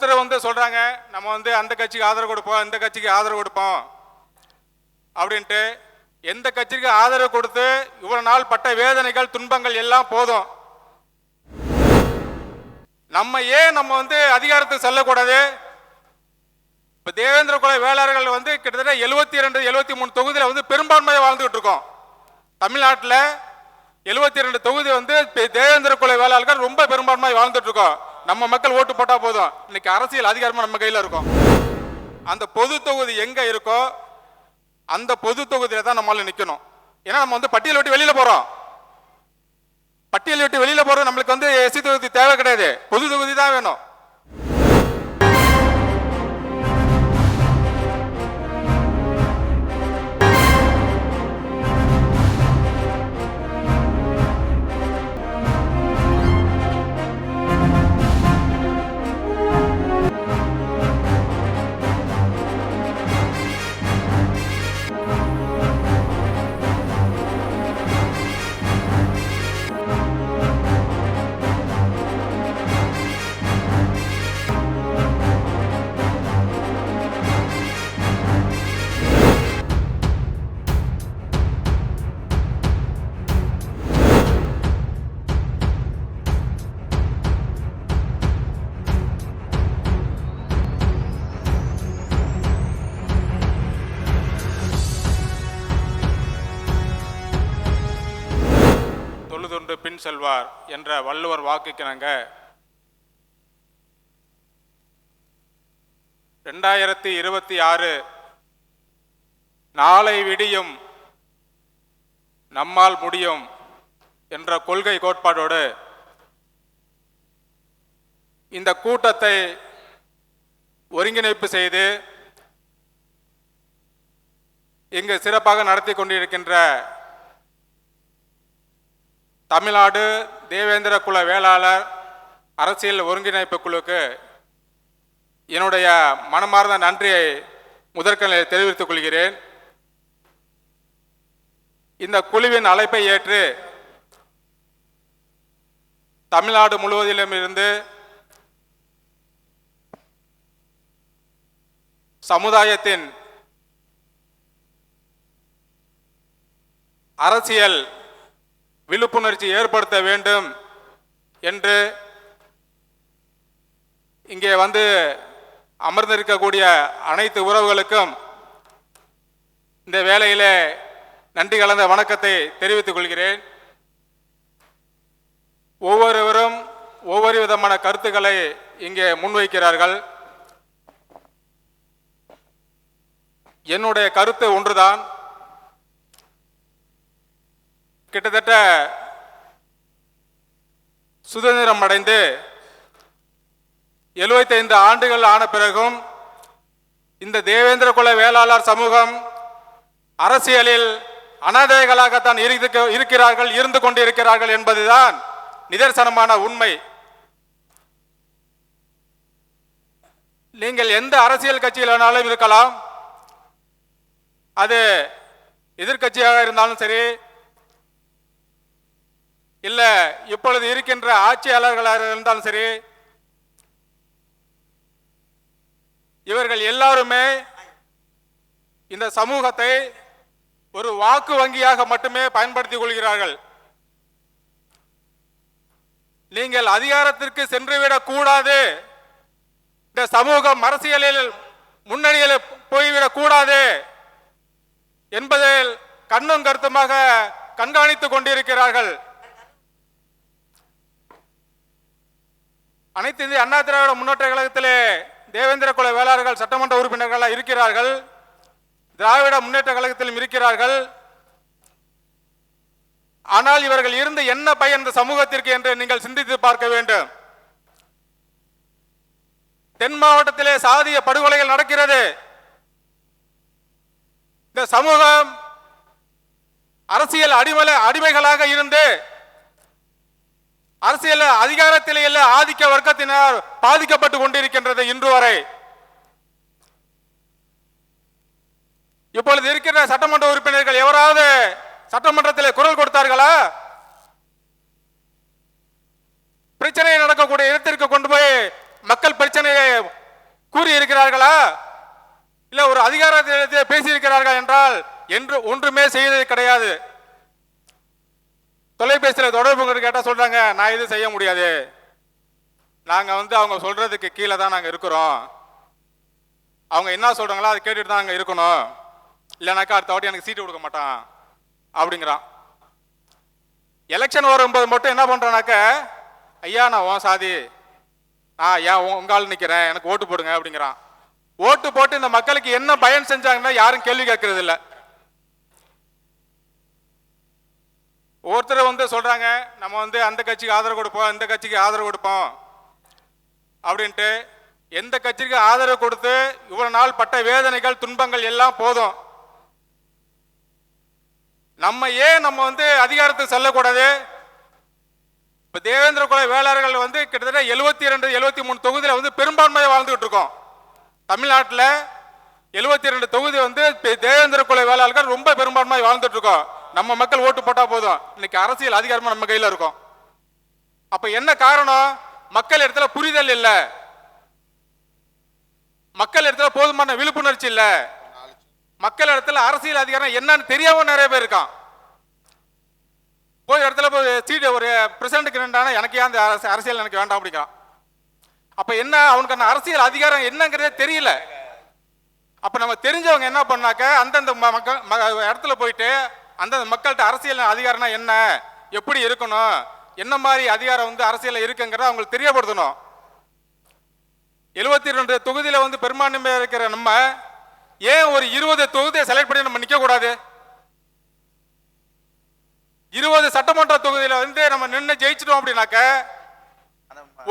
ஒருத்தர் வந்து சொல்றாங்க நம்ம வந்து அந்த கட்சிக்கு ஆதரவு கொடுப்போம் இந்த கட்சிக்கு ஆதரவு கொடுப்போம் அப்படின்ட்டு எந்த கட்சிக்கு ஆதரவு கொடுத்து இவ்வளோ நாள் பட்ட வேதனைகள் துன்பங்கள் எல்லாம் போதும். நம்ம ஏன் நம்ம வந்து அதிகாரத்துக்கு செல்லக்கூடாது? இப்போ தேவேந்திர குல வேளாளர்கள் வந்து கிட்டத்தட்ட எழுபத்தி ரெண்டு எழுபத்தி மூணு தொகுதியில் வந்து பெரும்பான்மையாக வாழ்ந்துகிட்டு இருக்கோம். தமிழ்நாட்டில் எழுபத்தி ரெண்டு தொகுதி வந்து தேவேந்திர குல வேளாளர்கள் ரொம்ப பெரும்பான்மையாக வாழ்ந்துட்டு இருக்கோம். நம்ம மக்கள் ஓட்டு போட்டால் போதும். இன்னைக்கு அரசியல் அதிகாரமாக நம்ம கையில் இருக்கும். அந்த பொது தொகுதி எங்கே இருக்கோ அந்த பொது தொகுதியில் தான் நம்மளால் நிற்கணும் ஏன்னா நம்ம வந்து பட்டியல் விட்டு வெளியில் போகிறோம் பட்டியல் விட்டு வெளியில் போகிறோம் நம்மளுக்கு வந்து எஸ்சி தொகுதி தேவை கிடையாது. பொது தொகுதி தான் வேணும். பின் செல்வார் என்ற வள்ளுவர் வாக்குக்கிணங்க ரெண்டாயிரத்தி இருபத்தி ஆறு நாளை விடியும் நம்மால் முடியும் என்ற கொள்கை கோட்பாடோடு இந்த கூட்டத்தை ஒருங்கிணைப்பு செய்து இங்கு சிறப்பாக நடத்தி கொண்டிருக்கின்ற தமிழ்நாடு தேவேந்திர குல வேளாளர் அரசியல் ஒருங்கிணைப்பு குழுக்கு என்னுடைய மனமார்ந்த நன்றியை முதற்கனில் தெரிவித்துக் கொள்கிறேன். இந்த குழுவின் அழைப்பை ஏற்று தமிழ்நாடு முழுவதிலும் இருந்து சமுதாயத்தின் அரசியல் விழிப்புணர்ச்சி ஏற்படுத்த வேண்டும் என்று இங்கே வந்து அமர்ந்திருக்கக்கூடிய அனைத்து உறவுகளுக்கும் இந்த வேலையிலே நன்றி கலந்த வணக்கத்தை தெரிவித்துக் கொள்கிறேன். ஒவ்வொருவரும் ஒவ்வொரு விதமான கருத்துக்களை இங்கே முன்வைக்கிறார்கள். என்னுடைய கருத்து ஒன்றுதான். கிட்டத்தட்ட சுதந்திரம் அடைந்து 75 ஆண்டுகள் ஆன பிறகும் இந்த தேவேந்திர குல வேளாளர் சமூகம் அரசியலில் அனாதைகளாகத்தான் இருக்க- இருக்கிறார்கள் இருந்து கொண்டிருக்கிறார்கள் என்பதுதான் நிதர்சனமான உண்மை. நீங்கள் எந்த அரசியல் கட்சியில் வேணாலும் இருக்கலாம். அது எதிர்க்கட்சியாக இருந்தாலும் சரி இல்ல இப்பொழுது இருக்கின்ற ஆட்சியாளர்களாக இருந்தாலும் சரி இவர்கள் எல்லாருமே இந்த சமூகத்தை ஒரு வாக்கு வங்கியாக மட்டுமே பயன்படுத்திக் கொள்கிறார்கள். நீங்கள் அதிகாரத்திற்கு சென்றுவிடக் கூடாது. இந்த சமூகம் அரசியலில் முன்னணியில் போய்விடக் கூடாது என்பதில் கண்ணும் கருத்துமாக கண்காணித்துக் கொண்டிருக்கிறார்கள். அனைத்து இந்திய அண்ணா திராவிட முன்னேற்ற கழகத்திலே தேவேந்திர குல வேளாளர்கள் சட்டமன்ற உறுப்பினர்களாக இருக்கிறார்கள். திராவிட முன்னேற்ற கழகத்திலும் இருக்கிறார்கள். ஆனால் இவர்கள் இருந்து என்ன பயன் இந்த சமூகத்திற்கு என்று நீங்கள் சிந்தித்து பார்க்க வேண்டும். தென் மாவட்டத்திலே சாதிய படுகொலைகள் நடக்கிறது. இந்த சமூகம் அரசியல் அடிமலை அடிமைகளாக இருந்து அரசியல் அதிகாரத்திலே இல்ல ஆதிக்க வர்க்கத்தினர் பாதிக்கப்பட்டு கொண்டிருக்கின்றது இன்று வரை. இப்பொழுது இருக்கிற சட்டமன்ற உறுப்பினர்கள் எவராவது சட்டமன்றத்தில் குரல் கொடுத்தார்களா? பிரச்சனை நடக்கக்கூடிய இடத்திற்கு கொண்டு போய் மக்கள் பிரச்சனையை கூறி இருக்கிறார்களா இல்ல ஒரு அதிகாரத்தை பேசியிருக்கிறார்கள் என்றால் என்று ஒன்றுமே செய்தது கிடையாது. தொலைபேசியில் தொடர்பு கேட்டால் சொல்கிறாங்க நான் இது செய்ய முடியாது. நாங்கள் வந்து அவங்க சொல்கிறதுக்கு கீழே தான் நாங்கள் இருக்கிறோம். அவங்க என்ன சொல்கிறாங்களோ அதை கேட்டுட்டு தான் நாங்கள் இருக்கணும். இல்லைனாக்கா அடுத்த வாட்டி எனக்கு சீட்டு கொடுக்க மாட்டான் அப்படிங்கிறான். எலெக்ஷன் வரும்போது மட்டும் என்ன பண்ணுறானாக்க ஐயா நான் உன் சாதி. நான் ஏன் உங்கால் உங்க எனக்கு ஓட்டு போடுங்க அப்படிங்கிறான். ஓட்டு போட்டு இந்த மக்களுக்கு என்ன பயன் செஞ்சாங்கன்னா யாரும் கேள்வி கேட்கறது இல்லை ஒருத்தர் வந்து சொல்கிறாங்க நம்ம வந்து அந்த கட்சிக்கு ஆதரவு கொடுப்போம் இந்த கட்சிக்கு ஆதரவு கொடுப்போம் அப்படின்ட்டு எந்த கட்சிக்கு ஆதரவு கொடுத்து இவ்வளோ நாள் பட்ட வேதனைகள் துன்பங்கள் எல்லாம் போதும். நம்ம ஏன் நம்ம வந்து அதிகாரத்துக்கு செல்லக்கூடாது? இப்போ தேவேந்திர குல வேளாளர்கள் வந்து கிட்டத்தட்ட எழுபத்தி ரெண்டு எழுபத்தி மூணு தொகுதியில் வந்து பெரும்பான்மையை வாழ்ந்துகிட்டு இருக்கோம். தமிழ்நாட்டில் எழுபத்தி ரெண்டு தொகுதி வந்து தேவேந்திர குல வேளாளர்கள் ரொம்ப பெரும்பான்மையாக வாழ்ந்துட்டு இருக்கோம். நம்ம மக்கள் ஓட்டு போட்டா போதும். இன்னைக்கு அரசியல் அதிகாரமா நம்ம கையில இருக்கும். அப்ப என்ன காரணம்? மக்கள் இடத்துல புரிதல் இல்ல. மக்கள் இடத்துல போதுமான விழிப்புணர்ச்சி இல்ல. மக்கள் இடத்துல அரசியல் அதிகாரம் என்னன்னு தெரியாம நிறைய பேர் இருக்கான். போய் இடத்துல போய் சீட்டு ஒரு பிரசிடண்ட்டுக்கு நின்றானா எனக்கு ஏன் அந்த அரசு- அரசியல் எனக்கு வேண்டாம் அப்படிங்கிறான். அப்ப என்ன அவனுக்கு அந்த அரசியல் அதிகாரம் என்னங்கிறதே தெரியல. அப்ப நம்ம தெரிஞ்சவங்க என்ன பண்ணாக்க அந்தந்த ம- மக்கள் ம- இடத்துல போயிட்டு அந்தந்த மக்கள்கிட்ட அரசியல் அதிகாரம்னா என்ன? எப்படி இருக்கணும்? என்ன மாதிரி அதிகாரம் வந்து அரசியலில் இருக்குங்கிறத அவங்களுக்கு தெரியப்படுத்தணும். எழுபத்தி ரெண்டு தொகுதியில் வந்து பெரும்பான்மையாக இருக்கிற நம்ம ஏன் ஒரு இருபது தொகுதியை செலக்ட் பண்ணி நம்ம நிற்கக்கூடாது இருபது சட்டமன்ற தொகுதியில் வந்து நம்ம நின்று ஜெயிச்சிட்டோம் அப்படின்னாக்க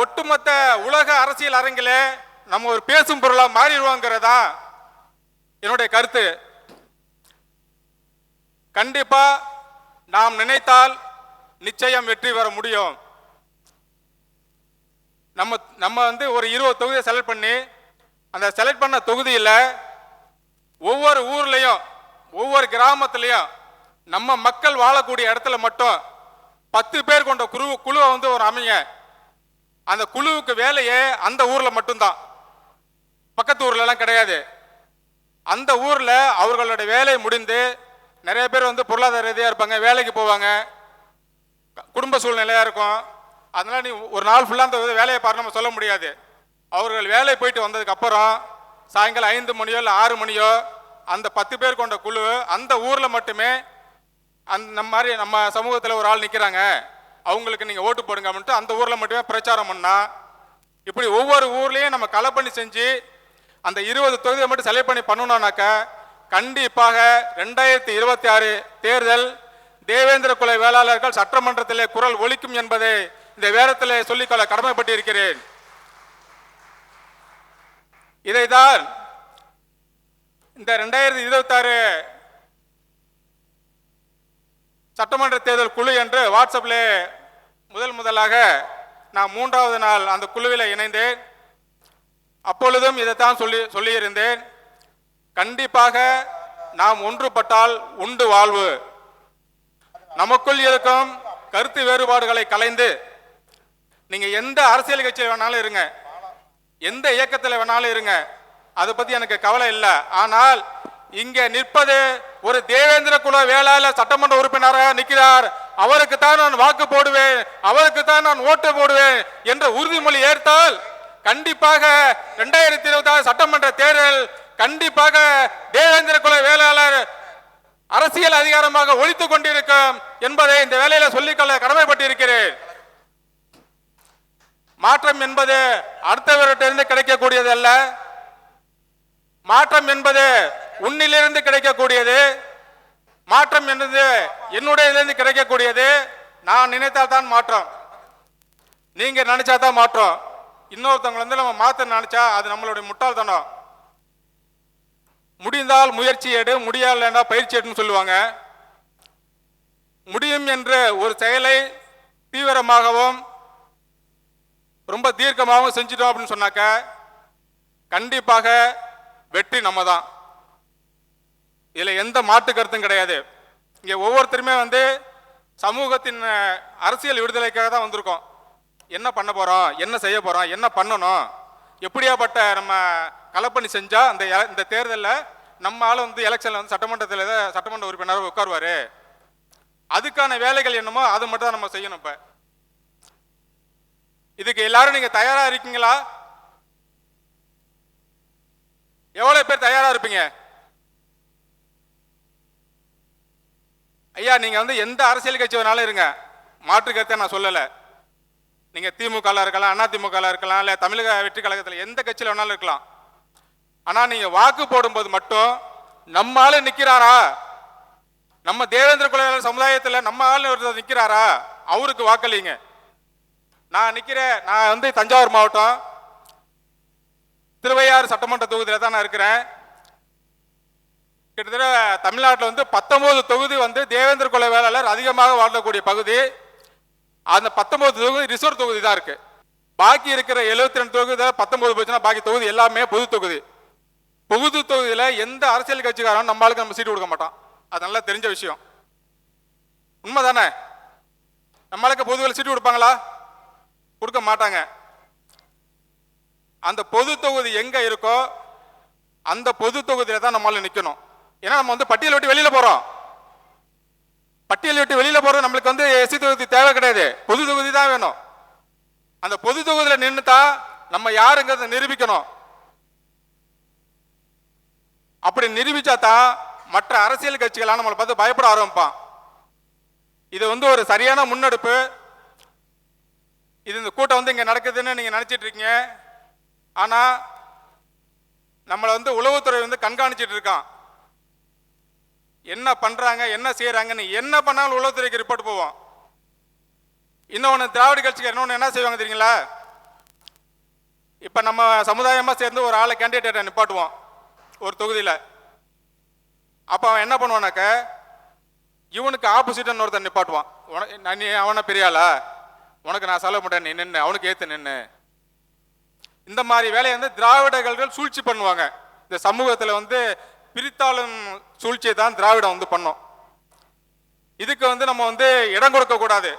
ஒட்டுமொத்த உலக அரசியல் அரங்கிலே நம்ம ஒரு பேசும் பொருளாக மாறிடுவோங்கிறதா என்னுடைய கருத்து. கண்டிப்பா நாம் நினைத்தால் நிச்சயம் வெற்றி பெற முடியும். நம்ம நம்ம வந்து ஒரு இருபது தொகுதியை செலக்ட் பண்ணி அந்த செலக்ட் பண்ண தொகுதியில் ஒவ்வொரு ஊர்லேயும் ஒவ்வொரு கிராமத்துலேயும் நம்ம மக்கள் வாழக்கூடிய இடத்துல மட்டும் பத்து பேர் கொண்ட குழு குழுவை வந்து ஒரு அமைங்க. அந்த குழுவுக்கு வேலையே அந்த ஊரில் மட்டும்தான். பக்கத்து ஊர்லலாம் கிடையாது. அந்த ஊரில் அவர்களோட வேலை முடிந்து நிறைய பேர் வந்து பொருளாதார ரீதியாக இருப்பாங்க வேலைக்கு போவாங்க குடும்ப சூழ்நிலையாக இருக்கும். அதனால் நீ ஒரு நாள் ஃபுல்லாக அந்த வேலையை பாரு நம்ம சொல்ல முடியாது. அவர்கள் வேலை போயிட்டு வந்ததுக்கப்புறம் சாயங்காலம் ஐந்து மணியோ இல்லை ஆறு மணியோ அந்த பத்து பேர் கொண்ட குழு அந்த ஊரில் மட்டுமே அந்த நம்ம மாதிரி நம்ம சமூகத்தில் ஒரு ஆள் நிற்கிறாங்க அவங்களுக்கு நீங்கள் ஓட்டு போடுங்க அப்படின்ட்டு அந்த ஊரில் மட்டுமே பிரச்சாரம் பண்ணால் இப்படி ஒவ்வொரு ஊர்லேயும் நம்ம களை பண்ணி செஞ்சு அந்த இருபது தொகுதியை மட்டும் செலக்ட் பண்ணி பண்ணணும்னாக்க கண்டிப்பாக ரெண்டாயிரத்தி இருபத்தி ஆறு தேர்தல் தேவேந்திர குல வேளாளர்கள் சட்டமன்றத்திலே குரல் ஒலிக்கும் என்பதை இந்த வேரத்திலே சொல்லிக்கொள்ள கடமைப்பட்டிருக்கிறேன். இதைதான் இந்த ரெண்டாயிரத்தி இருபத்தாறு சட்டமன்ற தேர்தல் குழு என்று வாட்ஸ்அப்பில் முதல் முதலாக நான் மூன்றாவது நாள் அந்த குழுவில் இணைந்தேன். அப்பொழுதும் இதைத்தான் சொல்லி சொல்லியிருந்தேன். கண்டிப்பாக நாம் ஒன்றுபட்டால் உண்டு வாழ்வு. நமக்குள் இருக்கும் கருத்து வேறுபாடுகளை கலைந்து நீங்க எந்த அரசியல் கட்சியில் வேணாலும் இருங்க. எந்த இயக்கத்தில் வேணாலும் இருங்க. அதை பத்தி எனக்கு கவலை இல்லை. ஆனால் இங்க நிற்பது ஒரு தேவேந்திர குல வேளாளர் சட்டமன்ற உறுப்பினராக நிற்கிறார் அவருக்கு தான் நான் வாக்கு போடுவேன். அவருக்கு தான் நான் ஓட்டு போடுவேன் என்ற உறுதிமொழி ஏற்றால் கண்டிப்பாக இரண்டாயிரத்தி இருபத்தி ஆறு சட்டமன்ற தேர்தல் கண்டிப்பாக தேவேந்திர குல வேளாளர் அரசியல் அதிகாரமாக ஒழித்துக் கொண்டிருக்கும் என்பதை இந்த வேலையில சொல்லிக்கொள்ள கடமைப்பட்டிருக்கிறேன். மாற்றம் என்பது அடுத்தவர்கிட்ட கிடைக்கக்கூடியது அல்ல மாற்றம் என்பது உன்னிலிருந்து கிடைக்கக்கூடியது. மாற்றம் என்பது என்னுடையிலிருந்து கிடைக்கக்கூடியது. நான் நினைத்தால் தான் மாற்றம். நீங்க நினைச்சா தான் மாற்றம். இன்னொருத்தவங்க வந்து நம்ம மாற்ற நினைச்சா அது நம்மளுடைய முட்டாள்தனம். முடிந்தால் முயற்சி எடு முடியலைன்னா பயிற்சி எடுன்னு சொல்லுவாங்க. முடியும் என்ற ஒரு செயலை தீவிரமாகவும் ரொம்ப தீர்க்கமாகவும் செஞ்சிட்டோம் அப்படின்னு சொன்னாக்க கண்டிப்பாக வெற்றி நம்ம தான் இதில் எந்த மாற்று கருத்தும் கிடையாது. இங்கே ஒவ்வொருத்தருமே வந்து சமூகத்தின் அரசியல் விடுதலைக்காக தான் வந்திருக்கோம். என்ன பண்ண போகிறோம் என்ன செய்ய போகிறோம் என்ன பண்ணணும்? எப்படியாப்பட்ட நம்ம கலப்பணி செஞ்சா அந்த இந்த தேர்தலில் நம்ம ஆள் வந்து எலெக்ஷன்ல வந்து சட்டமன்றத்தில் ஏதோ சட்டமன்ற உறுப்பினராக உட்காருவாரு. அதுக்கான வேலைகள் என்னமோ அது மட்டும் தான் நம்ம செய்யணும் இப்போ. இதுக்கு எல்லாரும் நீங்கள் தயாராக இருக்கீங்களா? எவ்வளோ பேர் தயாராக இருப்பீங்க? ஐயா நீங்கள் வந்து எந்த அரசியல் கட்சி வேணாலும் இருங்க. மாற்று கருத்தை நான் சொல்லலை. நீங்கள் திமுகவில் இருக்கலாம் அண்ணா இருக்கலாம் இல்லை தமிழக வெற்றி கழகத்தில் எந்த கட்சியில் வேணாலும் இருக்கலாம். ஆனா நீங்க வாக்கு போடும்போது மட்டும் நம்ம ஆளு நிக்கிறாரா? நம்ம தேவேந்திர குல சமுதாயத்துல நம்ம ஆள் ஒருத்தர் நிக்கிறாரா? அவருக்கு வாக்களிங்க. நான் நிக்கிறேன். நான் வந்து தஞ்சாவூர் மாவட்டம் திருவையாறு சட்டமன்ற தொகுதியில் தான் நான் இருக்கிறேன். கிட்டத்தட்ட தமிழ்நாட்டில் வந்து பத்தொன்பது தொகுதி வந்து தேவேந்திர குல வேளாளர் அதிகமாக வாழக்கூடிய பகுதி. அந்த பத்தொன்பது தொகுதி ரிசர்வ் தொகுதி தான் இருக்கு. பாக்கி இருக்கிற எழுபத்தி ரெண்டு தொகுதி பத்தொன்பது போச்சுன்னா பாக்கி தொகுதி எல்லாமே பொது தொகுதி. புகுது தொகுதியில் எந்த அரசியல் கட்சிக்காரன் நம்ம ஆளுக்கு நம்ம சீட்டு கொடுக்க மாட்டான். அது நல்லா தெரிஞ்ச விஷயம். உண்மை தானே நம்மளுக்கு பொதுவில் சீட்டு கொடுப்பாங்களா? கொடுக்க மாட்டாங்க. அந்த பொது தொகுதி எங்கே இருக்கோ அந்த பொது தொகுதியில் தான் நம்மளால நிற்கணும் ஏன்னா நம்ம வந்து பட்டியல் விட்டு வெளியில் போகிறோம் பட்டியல் விட்டு வெளியில் போறோம் நம்மளுக்கு வந்து எஸ்சி தொகுதி தேவை கிடையாது. பொது தொகுதி தான் வேணும். அந்த பொது தொகுதியில் நின்றுட்டா நம்ம யாருங்கிறத நிரூபிக்கணும். அப்படி நிரூபிச்சா தான் மற்ற அரசியல் கட்சிகளாக நம்மளை பார்த்து பயப்பட ஆரம்பிப்பான். இது வந்து ஒரு சரியான முன்னெடுப்பு. இது இந்த கூட்டம் வந்து இங்கே நடக்குதுன்னு நீங்கள் நினச்சிட்டு இருக்கீங்க. ஆனால் நம்மளை வந்து உளவுத்துறை வந்து கண்காணிச்சிட்டு இருக்கான். என்ன பண்ணுறாங்க என்ன செய்கிறாங்கன்னு என்ன பண்ணாலும் உளவுத்துறைக்கு ரிப்போர்ட் போவோம். இன்னொன்று திராவிட கட்சிக்கு இன்னொன்று என்ன செய்வாங்க தெரியுங்களா? இப்போ நம்ம சமுதாயமாக சேர்ந்து ஒரு ஆளை கேண்டிடேட்டை நிப்பாட்டுவோம். ஒரு தொகுதியில். அப்போ அவன் என்ன பண்ணுவானாக்க இவனுக்கு ஆப்போசிட்னு ஒருத்தன் நிப்பாட்டுவான். உனக்கு நான் நீ அவனை பெரியாளா உனக்கு நான் செலவு மாட்டேன் நீ நின்று அவனுக்கு ஏற்று நின்று இந்த மாதிரி வேலையை வந்து திராவிடர்கள் சூழ்ச்சி பண்ணுவாங்க. இந்த சமூகத்தில் வந்து பிரித்தாளும் சூழ்ச்சியை தான் திராவிடம் வந்து பண்ணும். இதுக்கு வந்து நம்ம வந்து இடம் கொடுக்கக்கூடாது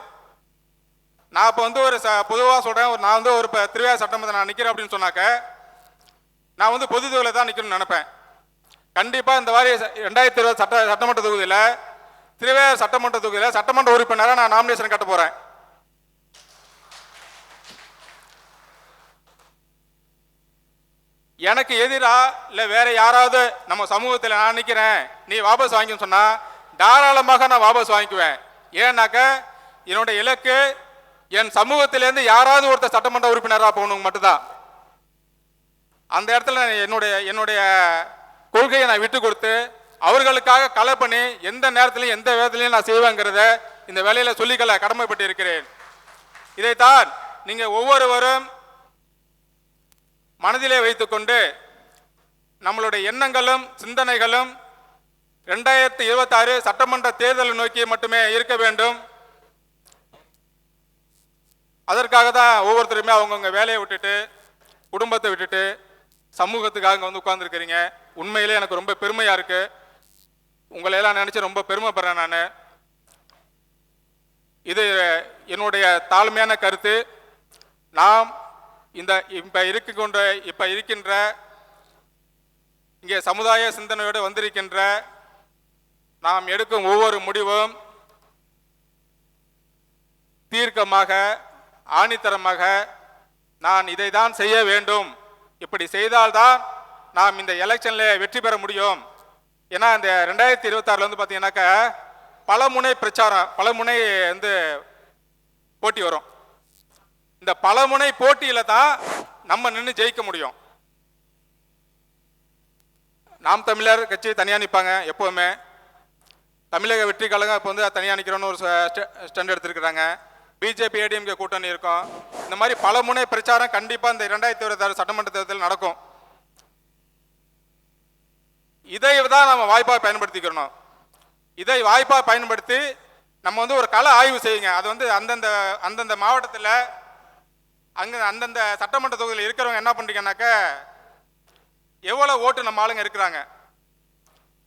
நான் இப்போ வந்து ஒரு ச பொதுவாக சொல்கிறேன் ஒரு நான் வந்து ஒரு இப்போ திருவையார் சட்டமன்றத்தில் நான் நிற்கிறேன் அப்படின்னு சொன்னாக்க நான் வந்து பொது தொகுதியில் தான் நிற்கணும்னு நினைப்பேன். கண்டிப்பாக இந்த வாரி ரெண்டாயிரத்தி இருபது சட்ட சட்டமன்ற தொகுதியில் திருவையார் சட்டமன்ற தொகுதியில் சட்டமன்ற உறுப்பினராக நான் நாமினேஷன் கட்ட போகிறேன் எனக்கு எதிராக இல்லை வேற யாராவது நம்ம சமூகத்தில் நான் நிற்கிறேன் நீ வாபஸ் வாங்கின்னு சொன்னால் தாராளமாக நான் வாபஸ் வாங்கிக்குவேன். ஏன்னாக்க என்னோட இலக்கு என் சமூகத்திலேருந்து யாராவது ஒருத்தர் சட்டமன்ற உறுப்பினராக போகணும் மட்டும்தான். அந்த இடத்துல நான் என்னுடைய என்னுடைய கொள்கையை நான் விட்டு கொடுத்து அவர்களுக்காக களை பண்ணி எந்த நேரத்திலையும் எந்த விதத்திலையும் நான் செய்வேங்கிறத இந்த வேலையில் சொல்லிக்கல கடமைப்பட்டு இருக்கிறேன் இதைத்தான் நீங்கள் ஒவ்வொருவரும் மனதிலே வைத்துக்கொண்டு நம்மளுடைய எண்ணங்களும் சிந்தனைகளும் ரெண்டாயிரத்தி இருபத்தாறு சட்டமன்ற தேர்தலை நோக்கி மட்டுமே இருக்க வேண்டும். அதற்காக தான் ஒவ்வொருத்தருமே அவங்கவுங்க வேலையை விட்டுட்டு குடும்பத்தை விட்டுட்டு சமூகத்துக்காக இங்க வந்து உட்கார்ந்துருக்கிறீங்க. உண்மையிலே எனக்கு ரொம்ப பெருமையாக இருக்கு. உங்களை எல்லாம் நினச்சி ரொம்ப பெருமைப்படுறேன் நான். இது என்னுடைய தாழ்மையான கருத்து. நாம் இந்த இப்போ இருக்கின்ற இப்போ இருக்கின்ற இங்கே சமுதாய சிந்தனையோடு வந்திருக்கின்ற நாம் எடுக்கும் ஒவ்வொரு முடிவும் தீர்க்கமாக ஆணித்தரமாக நான் இதை தான் செய்ய வேண்டும். இப்படி செய்தால்தான் நாம் இந்த எலெக்ஷனில் வெற்றி பெற முடியும். ஏன்னா இந்த ரெண்டாயிரத்தி இருபத்தாறுல வந்து பார்த்தீங்கன்னாக்கா பலமுனை பிரச்சாரம் பலமுனை வந்து போட்டி வரும். இந்த பலமுனை போட்டியில் தான் நம்ம நின்று ஜெயிக்க முடியும். நாம் தமிழர் கட்சி தனியாக நிற்பாங்க எப்போவுமே. தமிழக வெற்றி கழகம் இப்போ வந்து தனியாக நிற்கிறோன்னு ஒரு ஸ்டாண்ட் எடுத்திருக்கிறாங்க. பிஜேபி ஏடிஎம்கே கூட்டணி இருக்கும் இந்த மாதிரி பல முனை பிரச்சாரம் கண்டிப்பாக இந்த இரண்டாயிரத்தி இருபத்தாறு சட்டமன்ற தேர்தலில் நடக்கும். இதை தான் நம்ம வாய்ப்பாக பயன்படுத்திக்கிறணும். இதை வாய்ப்பாக பயன்படுத்தி நம்ம வந்து ஒரு கலை ஆய்வு செய்யுங்க. அது வந்து அந்தந்த அந்தந்த மாவட்டத்தில் அங்கே அந்தந்த சட்டமன்ற தொகுதியில் இருக்கிறவங்க என்ன பண்ணுறீங்கன்னாக்க எவ்வளோ ஓட்டு நம்ம ஆளுங்க இருக்கிறாங்க.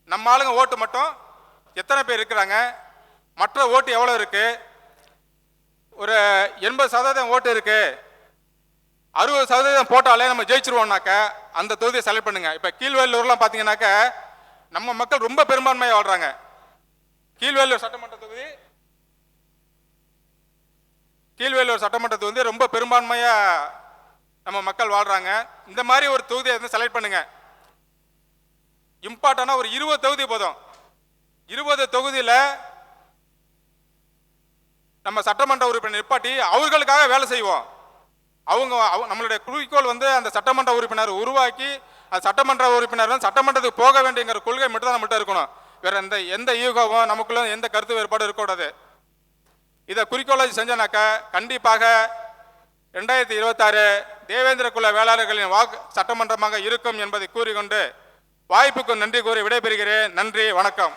நம்ம ஆளுங்க ஓட்டு மட்டும் எத்தனை பேர் இருக்கிறாங்க? மற்ற ஓட்டு எவ்வளோ இருக்குது ஒரு எண்பது சதவீதம் ஓட்டு இருக்கு. அறுபது சதவீதம் போட்டாலே நம்ம ஜெயிச்சிருவோம்னாக்க அந்த தொகுதியை செலக்ட் பண்ணுங்க. இப்போ கீழ்வேலூர்லாம் பார்த்தீங்கன்னாக்க நம்ம மக்கள் ரொம்ப பெரும்பான்மையாக வாழ்றாங்க. கீழ்வேலூர் சட்டமன்ற தொகுதி கீழ்வேலூர் சட்டமன்ற தொகுதி ரொம்ப பெரும்பான்மையாக நம்ம மக்கள் வாழ்றாங்க. இந்த மாதிரி ஒரு தொகுதியை வந்து செலக்ட் பண்ணுங்க. இம்பார்ட்டனா ஒரு இருபது தொகுதி போதும். இருபது தொகுதியில் நம்ம சட்டமன்ற உறுப்பினர் நிப்பாட்டி அவர்களுக்காக வேலை செய்வோம். அவங்க நம்மளுடைய குறிக்கோள் வந்து அந்த சட்டமன்ற உறுப்பினர் உருவாக்கி அந்த சட்டமன்ற உறுப்பினர் தான் சட்டமன்றத்துக்கு போக வேண்டியங்கிற கொள்கை மட்டும் தான் நம்மகிட்ட இருக்கணும். வேற எந்த எந்த ஈகோவும் நமக்குள்ள எந்த கருத்து வேறுபாடும் இருக்கக்கூடாது. இதை குறிக்கோளை செஞ்சனாக்கா கண்டிப்பாக ரெண்டாயிரத்தி இருபத்தாறு தேவேந்திர குல வேளாளர்களின் வாக்கு சட்டமன்றமாக இருக்கும் என்பதை கூறிக்கொண்டு வாய்ப்புக்கு நன்றி கூறி விடைபெறுகிறேன். நன்றி வணக்கம்.